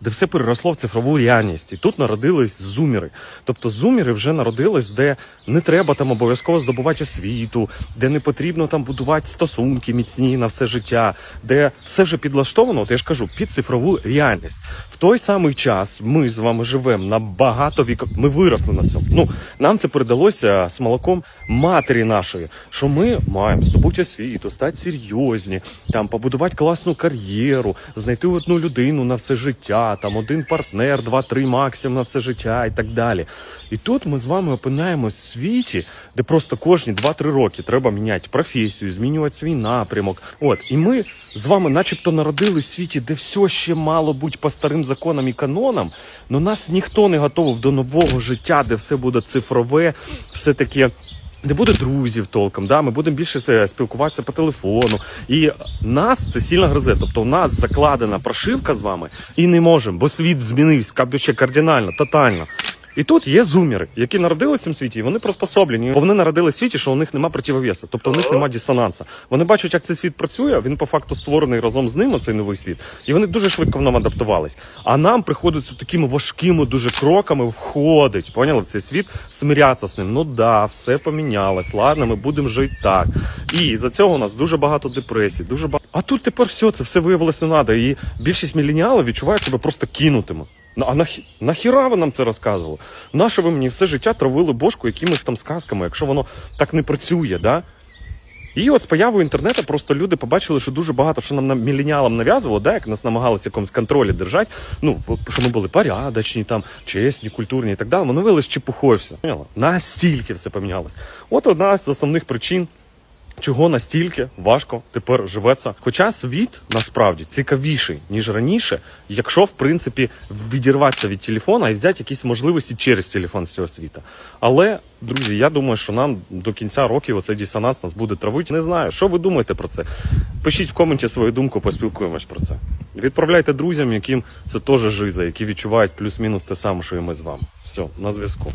де все переросло в цифрову реальність. І тут народились зуміри. Тобто зуміри вже народились, де не треба там обов'язково здобувати освіту, де не потрібно там будувати стосунки міцні на все життя, де все вже підлаштовано, от я ж кажу, під цифрову реальність. В той самий час ми з вами живемо на багато віків. Ми виросли на цьому. Ну нам це передалося з молоком матері нашої, що ми маємо здобути освіту, стати серйозні, там побудувати класну кар'єру, знайти одну людину на все життя, там один партнер, два-три максимум на все життя і так далі. І тут ми з вами опинаємось в світі, де просто кожні 2-3 роки треба міняти професію, змінювати свій напрямок. От і ми з вами, начебто, народились в світі, де все ще мало бути по старим законам і канонам, але нас ніхто не готовив до нового життя, де все буде цифрове, все таке. Не буде друзів толком, да? ми будемо більше спілкуватися по телефону. І нас це сильно гризе. Тобто у нас закладена прошивка з вами і не можемо, бо світ змінився кардинально, тотально. І тут є зумери, які народили в цьому світі, і вони приспособлені. Бо вони народили в світі, що у них нема противовеса, тобто у них нема дисонанса. Вони бачать, як цей світ працює. Він по факту створений разом з ним, цей новий світ, і вони дуже швидко в ньому адаптувались. А нам приходиться такими важкими дуже кроками входить, поняли в цей світ, смирятися з ним. Ну да, все помінялось. Ладно, ми будемо жити так. І за цього у нас дуже багато депресій, дуже багато. А тут тепер все це все виявилось не треба. І більшість міленіалів відчувають себе просто кинутими. Ну, а нахі... нахіра ви нам це розказували? Нащо ви мені все життя травили бошку якимись там сказками, якщо воно так не працює, да? І от з появою інтернету просто люди побачили, що дуже багато що нам на- міленіалам нав'язувало, да, як нас намагалися якомусь контролі держати. Ну, що ми були порядочні, там, чесні, культурні і так далі. Воно виявилось чепухою все. Настільки все помінялось. От одна з основних причин. Чого настільки важко тепер живеться? Хоча світ насправді цікавіший ніж раніше, якщо в принципі відірватися від телефона і взяти якісь можливості через телефон з цього світу. Але друзі, я думаю, що нам до кінця років оцей дисонанс нас буде травити. Не знаю, що ви думаєте про це. Пишіть в коменті свою думку, поспілкуємось про це. Відправляйте друзям, яким це теж жиза, які відчувають плюс-мінус те саме, що і ми з вами. Все, на зв'язку.